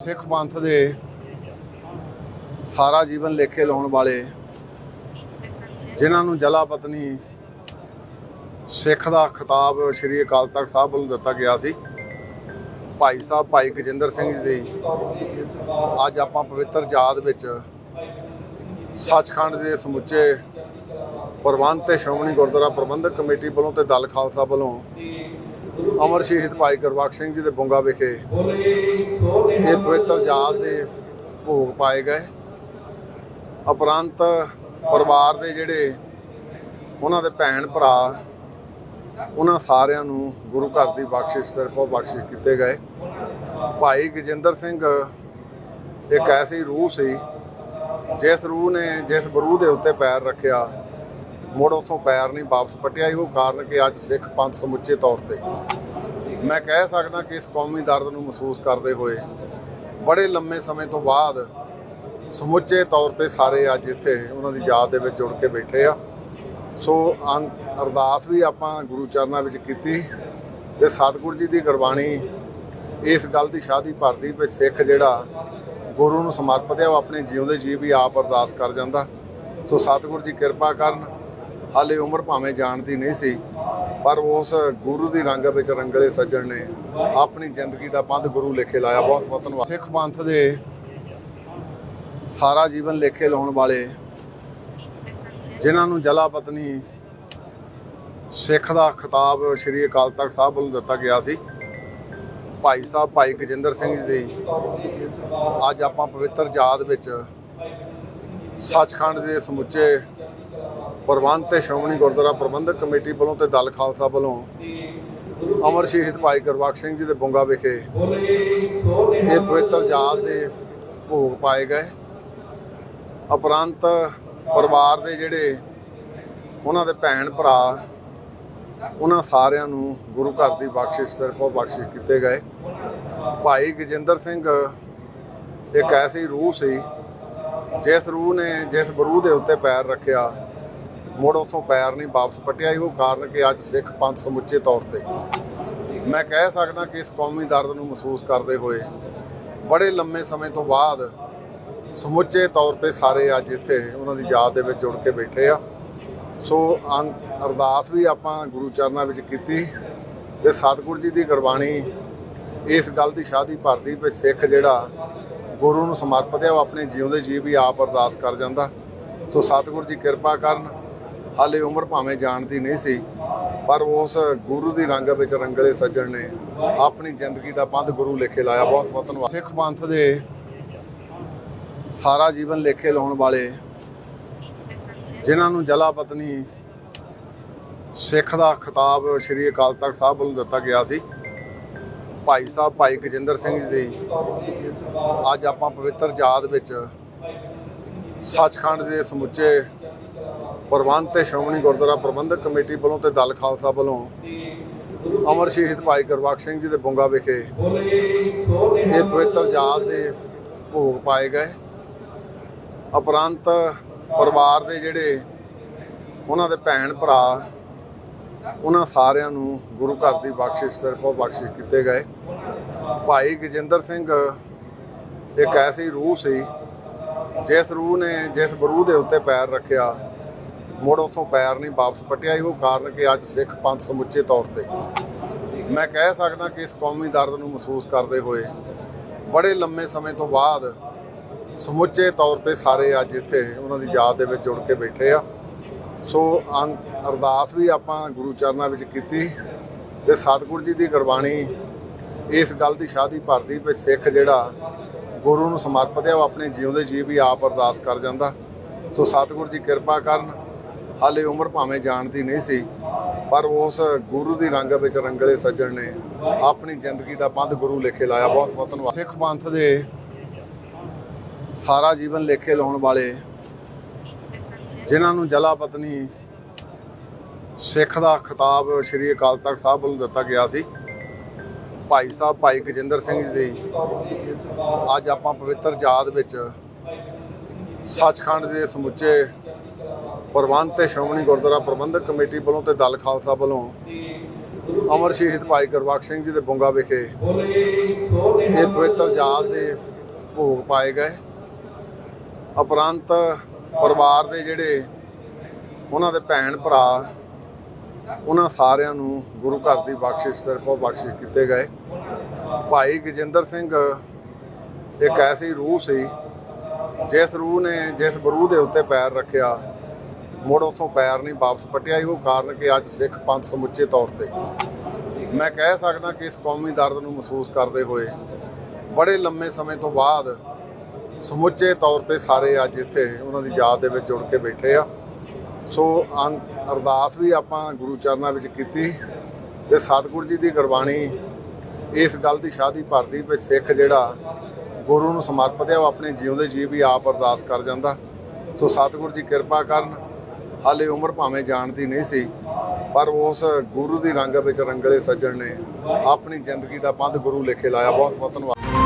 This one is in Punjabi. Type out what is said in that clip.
ਸਿੱਖ ਪੰਥ ਦੇ ਸਾਰਾ ਜੀਵਨ ਲੇਖੇ ਲਾਉਣ ਵਾਲੇ ਜਿਨ੍ਹਾਂ ਨੂੰ ਜਲਾ ਪਤਨੀ ਸਿੱਖ ਦਾ ਖਿਤਾਬ ਸ੍ਰੀ ਅਕਾਲ ਤਖਤ ਸਾਹਿਬ ਵੱਲੋਂ ਦਿੱਤਾ ਗਿਆ ਸੀ, ਭਾਈ ਸਾਹਿਬ ਭਾਈ ਗਜਿੰਦਰ ਸਿੰਘ ਜੀ ਦੀ, ਅੱਜ ਆਪਾਂ ਪਵਿੱਤਰ ਯਾਦ ਵਿੱਚ ਸੱਚਖੰਡ ਦੇ ਸਮੁੱਚੇ ਪ੍ਰਬੰਧ ਤੇ ਸ਼੍ਰੋਮਣੀ ਗੁਰਦੁਆਰਾ ਪ੍ਰਬੰਧਕ ਕਮੇਟੀ ਵੱਲੋਂ ਤੇ ਦਲ ਖਾਲਸਾ ਵੱਲੋਂ ਅਮਰ ਸ਼ਹੀਦ ਭਾਈ ਗੁਰਬਖਸ਼ ਸਿੰਘ ਜੀ ਦੇ ਬੁੰਗਾ ਵਿਖੇ ਇਹ ਪਵਿੱਤਰ ਜਾਤ ਦੇ ਭੋਗ ਪਾਏ ਗਏ। ਉਪਰੰਤ ਪਰਿਵਾਰ ਦੇ ਜਿਹੜੇ ਉਹਨਾਂ ਦੇ ਭੈਣ ਭਰਾ, ਉਹਨਾਂ ਸਾਰਿਆਂ ਨੂੰ ਗੁਰੂ ਘਰ ਦੀ ਬਖਸ਼ਿਸ਼, ਸਿਰਫ ਬਖਸ਼ਿਸ਼ ਕੀਤੇ ਗਏ। ਭਾਈ ਗਜਿੰਦਰ ਸਿੰਘ ਇੱਕ ਐਸੀ ਰੂਹ ਸੀ, ਜਿਸ ਰੂਹ ਨੇ, ਜਿਸ ਬਰੂਹ ਦੇ ਉੱਤੇ ਪੈਰ ਰੱਖਿਆ ਮੁੜ ਉਥੋਂ ਪੈਰ ਨਹੀਂ ਵਾਪਸ ਪਟਿਆ। ਇਹੋ ਕਾਰਨ ਕਿ ਅੱਜ ਸਿੱਖ ਪੰਥ ਸਮੁੱਚੇ ਤੌਰ ਤੇ ਮੈਂ ਕਹਿ ਸਕਦਾ ਕਿ ਇਸ ਕੌਮੀ ਦਰਦ ਨੂੰ ਮਹਿਸੂਸ ਕਰਦੇ ਹੋਏ ਬੜੇ ਲੰਮੇ ਸਮੇਂ ਤੋਂ ਬਾਅਦ ਸਮੁੱਚੇ ਤੌਰ ਤੇ ਸਾਰੇ ਅੱਜ ਇੱਥੇ ਉਹਨਾਂ ਦੀ ਯਾਦ ਦੇ ਵਿੱਚ ਜੁੜ ਕੇ ਬੈਠੇ ਆ। ਸੋ ਅੰ- ਅਰਦਾਸ ਵੀ ਆਪਾਂ ਗੁਰੂ ਚਰਨਾਂ ਵਿੱਚ ਕੀਤੀ ਤੇ ਸਤਿਗੁਰੂ ਜੀ ਦੀ ਗੁਰਬਾਣੀ ਇਸ ਗੱਲ ਦੀ ਸ਼ਾਦੀ ਭਰਦੀ ਵੀ ਸਿੱਖ ਜਿਹੜਾ ਗੁਰੂ ਨੂੰ ਸਮਰਪਿਤ ਹੈ ਉਹ ਆਪਣੇ ਜਿਉਂਦੇ ਜੀਵ ਹੀ ਆਪ ਅਰਦਾਸ ਕਰ ਜਾਂਦਾ। ਸੋ ਸਤਿਗੁਰੂ ਜੀ ਕਿਰਪਾ ਕਰਨ ਹਾਲੇ ਉਮਰ ਭਾਵੇਂ ਜਾਣਦੀ ਨਹੀਂ ਸੀ, ਪਰ ਉਸ ਗੁਰੂ ਦੀ ਰੰਗ ਵਿੱਚ ਰੰਗਲੇ ਸੱਜਣ ਨੇ ਆਪਣੀ ਜ਼ਿੰਦਗੀ ਦਾ ਪੰਧ ਗੁਰੂ ਲੇਖੇ ਲਾਇਆ। ਬਹੁਤ ਬਹੁਤ ਧੰਨਵਾਦ। ਸਿੱਖ ਪੰਥ ਦੇ ਸਾਰਾ ਜੀਵਨ ਲੇਖੇ ਲਾਉਣ ਵਾਲੇ, ਜਿਨ੍ਹਾਂ ਨੂੰ ਜਲਾ ਪਤਨੀ ਸਿੱਖ ਦਾ ਖਿਤਾਬ ਸ੍ਰੀ ਅਕਾਲ ਤਖਤ ਸਾਹਿਬ ਵੱਲੋਂ ਦਿੱਤਾ ਗਿਆ ਸੀ, ਭਾਈ ਸਾਹਿਬ ਭਾਈ ਗਜਿੰਦਰ ਸਿੰਘ ਜੀ ਦੀ। ਅੱਜ ਆਪਾਂ ਪਵਿੱਤਰ ਯਾਦ ਵਿੱਚ ਸੱਚਖੰਡ ਦੇ ਸਮੁੱਚੇ ਪ੍ਰਬੰਧ ਤੇ ਸ਼੍ਰੋਮਣੀ ਗੁਰਦੁਆਰਾ ਪ੍ਰਬੰਧਕ ਕਮੇਟੀ ਵੱਲੋਂ ਤੇ ਦਲ ਖਾਲਸਾ ਵੱਲੋਂ ਅਮਰ ਸ਼ਹੀਦ ਭਾਈ ਗੁਰਬਖਸ਼ ਸਿੰਘ ਜੀ ਦੇ ਬੁੰਗਾ ਵਿਖੇ ਇਹ ਪਵਿੱਤਰ ਯਾਦ ਦੇ ਭੋਗ ਪਾਏ ਗਏ। ਉਪਰੰਤ ਪਰਿਵਾਰ ਦੇ ਜਿਹੜੇ ਉਹਨਾਂ ਦੇ ਭੈਣ ਭਰਾ, ਉਹਨਾਂ ਸਾਰਿਆਂ ਨੂੰ ਗੁਰੂ ਘਰ ਦੀ ਬਖਸ਼ਿਸ਼, ਸਿਰਫ ਬਖਸ਼ਿਸ਼ ਕੀਤੇ ਗਏ। ਭਾਈ ਗਜਿੰਦਰ ਸਿੰਘ ਇੱਕ ਐਸੀ ਰੂਹ ਸੀ, ਜਿਸ ਰੂਹ ਨੇ, ਜਿਸ ਬਰੂਹ ਦੇ ਉੱਤੇ ਪੈਰ ਰੱਖਿਆ ਮੁੜ ਉਥੋਂ ਪੈਰ ਨਹੀਂ ਵਾਪਸ ਪਟਿਆ। ਇਹੋ ਕਾਰਨ ਕਿ ਅੱਜ ਸਿੱਖ ਪੰਥ ਸਮੁੱਚੇ ਤੌਰ ਤੇ ਮੈਂ ਕਹਿ ਸਕਦਾ ਕਿ ਇਸ ਕੌਮੀ ਦਰਦ ਨੂੰ ਮਹਿਸੂਸ ਕਰਦੇ ਹੋਏ ਬੜੇ ਲੰਮੇ ਸਮੇਂ ਤੋਂ ਬਾਅਦ ਸਮੁੱਚੇ ਤੌਰ ਤੇ ਸਾਰੇ ਅੱਜ ਇੱਥੇ ਉਹਨਾਂ ਦੀ ਯਾਦ ਦੇ ਵਿੱਚ ਜੁੜ ਕੇ ਬੈਠੇ ਆ। ਸੋ ਅੰ- ਅਰਦਾਸ ਵੀ ਆਪਾਂ ਗੁਰੂ ਚਰਨਾਂ ਵਿੱਚ ਕੀਤੀ ਤੇ ਸਤਿਗੁਰੂ ਜੀ ਦੀ ਗੁਰਬਾਣੀ ਇਸ ਗੱਲ ਦੀ ਸ਼ਾਦੀ ਭਰਦੀ ਵੀ ਸਿੱਖ ਜਿਹੜਾ ਗੁਰੂ ਨੂੰ ਸਮਰਪਿਤ ਹੈ ਉਹ ਆਪਣੇ ਜਿਉਂਦੇ ਜੀਵ ਹੀ ਆਪ ਅਰਦਾਸ ਕਰ ਜਾਂਦਾ। ਸੋ ਸਤਿਗੁਰੂ ਜੀ ਕਿਰਪਾ ਕਰਨ ਹਾਲੇ ਉਮਰ ਭਾਵੇਂ ਜਾਣਦੀ ਨਹੀਂ ਸੀ, ਪਰ ਉਸ ਗੁਰੂ ਦੀ ਰੰਗ ਵਿੱਚ ਰੰਗਲੇ ਸੱਜਣ ਨੇ ਆਪਣੀ ਜ਼ਿੰਦਗੀ ਦਾ ਪੰਧ ਗੁਰੂ ਲੇਖੇ ਲਾਇਆ। ਬਹੁਤ ਬਹੁਤ ਧੰਨਵਾਦ। ਸਿੱਖ ਪੰਥ ਦੇ ਸਾਰਾ ਜੀਵਨ ਲੇਖੇ ਲਾਉਣ ਵਾਲੇ, ਜਿਨ੍ਹਾਂ ਨੂੰ ਜਲਾ ਪਤਨੀ ਸਿੱਖ ਦਾ ਖਿਤਾਬ ਸ੍ਰੀ ਅਕਾਲ ਤਖਤ ਸਾਹਿਬ ਵੱਲੋਂ ਦਿੱਤਾ ਗਿਆ ਸੀ, ਭਾਈ ਸਾਹਿਬ ਭਾਈ ਗਜਿੰਦਰ ਸਿੰਘ ਜੀ ਦੀ। ਅੱਜ ਆਪਾਂ ਪਵਿੱਤਰ ਯਾਦ ਵਿੱਚ ਸੱਚਖੰਡ ਦੇ ਸਮੁੱਚੇ ਪ੍ਰਬੰਧ ਤੇ ਸ਼੍ਰੋਮਣੀ ਗੁਰਦੁਆਰਾ ਪ੍ਰਬੰਧਕ ਕਮੇਟੀ ਵੱਲੋਂ ਤੇ ਦਲ ਖਾਲਸਾ ਵੱਲੋਂ ਅਮਰ ਸ਼ਹੀਦ ਭਾਈ ਗੁਰਬਖਸ਼ ਸਿੰਘ ਜੀ ਦੇ ਬੁੰਗਾ ਵਿਖੇ ਇਹ ਪਵਿੱਤਰ ਜਾਤ ਦੇ ਭੋਗ ਪਾਏ ਗਏ। ਉਪਰੰਤ ਪਰਿਵਾਰ ਦੇ ਜਿਹੜੇ ਉਹਨਾਂ ਦੇ ਭੈਣ ਭਰਾ, ਉਹਨਾਂ ਸਾਰਿਆਂ ਨੂੰ ਗੁਰੂ ਘਰ ਦੀ ਬਖਸ਼ਿਸ਼, ਸਿਰਫ ਬਖਸ਼ਿਸ਼ ਕੀਤੇ ਗਏ। ਭਾਈ ਗਜਿੰਦਰ ਸਿੰਘ ਇੱਕ ਐਸੀ ਰੂਹ ਸੀ, ਜਿਸ ਰੂਹ ਨੇ, ਜਿਸ ਬਰੂਹ ਦੇ ਉੱਤੇ ਪੈਰ ਰੱਖਿਆ ਮੁੜ ਉਥੋਂ ਪੈਰ ਨਹੀਂ ਵਾਪਸ ਪਟਿਆ ਇਹੋ ਕਾਰਨ ਕਿ ਅੱਜ ਸਿੱਖ ਪੰਥ ਸਮੁੱਚੇ ਤੌਰ ਤੇ। ਮੈਂ ਕਹਿ ਸਕਦਾ ਕਿ ਇਸ ਕੌਮੀ ਦਰਦ ਨੂੰ ਮਹਿਸੂਸ ਕਰਦੇ ਹੋਏ ਬੜੇ ਲੰਮੇ ਸਮੇਂ ਤੋਂ ਬਾਅਦ ਸਮੁੱਚੇ ਤੌਰ ਤੇ ਸਾਰੇ ਅੱਜ ਇੱਥੇ ਉਹਨਾਂ ਦੀ ਯਾਦ ਦੇ ਵਿੱਚ ਜੁੜ ਕੇ ਬੈਠੇ ਆ। ਸੋ ਅੰ- ਅਰਦਾਸ ਵੀ ਆਪਾਂ ਗੁਰੂ ਚਰਨਾਂ ਵਿੱਚ ਕੀਤੀ ਤੇ ਸਤਿਗੁਰੂ ਜੀ ਦੀ ਗੁਰਬਾਣੀ ਇਸ ਗੱਲ ਦੀ ਸ਼ਾਦੀ ਭਰਦੀ ਵੀ ਸਿੱਖ ਜਿਹੜਾ ਗੁਰੂ ਨੂੰ ਸਮਰਪਿਤ ਹੈ ਉਹ ਆਪਣੇ ਜਿਉਂਦੇ ਜੀਵ ਵੀ ਆਪ ਅਰਦਾਸ ਕਰ ਜਾਂਦਾ। ਸੋ ਸਤਿਗੁਰੂ ਜੀ ਕਿਰਪਾ ਕਰਨ ਹਾਲੇ ਉਮਰ ਭਾਵੇਂ ਜਾਣਦੀ ਨਹੀਂ ਸੀ, ਪਰ ਉਸ ਗੁਰੂ ਦੀ ਰੰਗ ਵਿੱਚ ਰੰਗਲੇ ਸੱਜਣ ਨੇ ਆਪਣੀ ਜ਼ਿੰਦਗੀ ਦਾ ਪੰਧ ਗੁਰੂ ਲੇਖੇ ਲਾਇਆ। ਬਹੁਤ ਬਹੁਤ ਧੰਨਵਾਦ। ਸਿੱਖ ਪੰਥ ਦੇ ਸਾਰਾ ਜੀਵਨ ਲੇਖੇ ਲਾਉਣ ਵਾਲੇ, ਜਿਨ੍ਹਾਂ ਨੂੰ ਜਲਾ ਪਤਨੀ ਸਿੱਖ ਦਾ ਖਿਤਾਬ ਸ੍ਰੀ ਅਕਾਲ ਤਖਤ ਸਾਹਿਬ ਵੱਲੋਂ ਦਿੱਤਾ ਗਿਆ ਸੀ, ਭਾਈ ਸਾਹਿਬ ਭਾਈ ਗਜਿੰਦਰ ਸਿੰਘ ਜੀ ਦੀ, ਅੱਜ ਆਪਾਂ ਪਵਿੱਤਰ ਯਾਦ ਵਿੱਚ ਸੱਚਖੰਡ ਦੇ ਸਮੁੱਚੇ ਪ੍ਰਬੰਧ ਤੇ ਸ਼੍ਰੋਮਣੀ ਗੁਰਦੁਆਰਾ ਪ੍ਰਬੰਧਕ ਕਮੇਟੀ ਵੱਲੋਂ ਤੇ ਦਲ ਖਾਲਸਾ ਵੱਲੋਂ ਅਮਰ ਸ਼ਹੀਦ ਭਾਈ ਗੁਰਬਖਸ਼ ਸਿੰਘ ਜੀ ਦੇ ਬੁੰਗਾ ਵਿਖੇ ਇਹ ਪਵਿੱਤਰ ਜਾਤ ਦੇ ਭੋਗ ਪਾਏ ਗਏ। ਉਪਰੰਤ ਪਰਿਵਾਰ ਦੇ ਜਿਹੜੇ ਉਹਨਾਂ ਦੇ ਭੈਣ ਭਰਾ, ਉਹਨਾਂ ਸਾਰਿਆਂ ਨੂੰ ਗੁਰੂ ਘਰ ਦੀ ਬਖਸ਼ਿਸ਼, ਸਿਰਫੋਂ ਬਖਸ਼ਿਸ਼ ਕੀਤੇ ਗਏ। ਭਾਈ ਗਜਿੰਦਰ ਸਿੰਘ ਇੱਕ ਐਸੀ ਰੂਹ ਸੀ, ਜਿਸ ਰੂਹ ਨੇ, ਜਿਸ ਗੁਰੂ ਦੇ ਉੱਤੇ ਪੈਰ ਰੱਖਿਆ ਮੁੜ ਉਥੋਂ ਪੈਰ ਨਹੀਂ ਵਾਪਸ ਪਟਿਆ। ਉਹ ਕਾਰਨ ਕਿ ਅੱਜ ਸਿੱਖ ਪੰਥ ਸਮੁੱਚੇ ਤੌਰ ਤੇ ਮੈਂ ਕਹਿ ਸਕਦਾ ਕਿ ਇਸ ਕੌਮੀ ਦਰਦ ਨੂੰ ਮਹਿਸੂਸ ਕਰਦੇ ਹੋਏ ਬੜੇ ਲੰਮੇ ਸਮੇਂ ਤੋਂ ਬਾਅਦ ਸਮੁੱਚੇ ਤੌਰ ਤੇ ਸਾਰੇ ਅੱਜ ਇੱਥੇ ਉਹਨਾਂ ਦੀ ਯਾਦ ਦੇ ਵਿੱਚ ਜੁੜ ਕੇ ਬੈਠੇ ਆ। ਸੋ ਅੰ- ਅਰਦਾਸ ਵੀ ਆਪਾਂ ਗੁਰੂ ਚਰਨਾਂ ਵਿੱਚ ਕੀਤੀ ਤੇ ਸਤਿਗੁਰੂ ਜੀ ਦੀ ਗੁਰਬਾਣੀ ਇਸ ਗੱਲ ਦੀ ਸ਼ਾਦੀ ਭਰਦੀ ਵੀ ਸਿੱਖ ਜਿਹੜਾ ਗੁਰੂ ਨੂੰ ਸਮਰਪਿਤ ਹੈ ਉਹ ਆਪਣੇ ਜਿਉਂਦੇ ਜੀਵ ਹੀ ਆਪ ਅਰਦਾਸ ਕਰ ਜਾਂਦਾ। ਸੋ ਸਤਿਗੁਰੂ ਜੀ ਕਿਰਪਾ ਕਰਨ ਹਾਲੇ ਉਮਰ ਭਾਵੇਂ ਜਾਣਦੀ ਨਹੀਂ ਸੀ, ਪਰ ਉਸ ਗੁਰੂ ਦੀ ਰੰਗ ਵਿੱਚ ਰੰਗਲੇ ਸੱਜਣ ਨੇ ਆਪਣੀ ਜ਼ਿੰਦਗੀ ਦਾ ਪੰਧ ਗੁਰੂ ਲਿਖੇ ਲਾਇਆ। ਬਹੁਤ ਬਹੁਤ ਧੰਨਵਾਦ।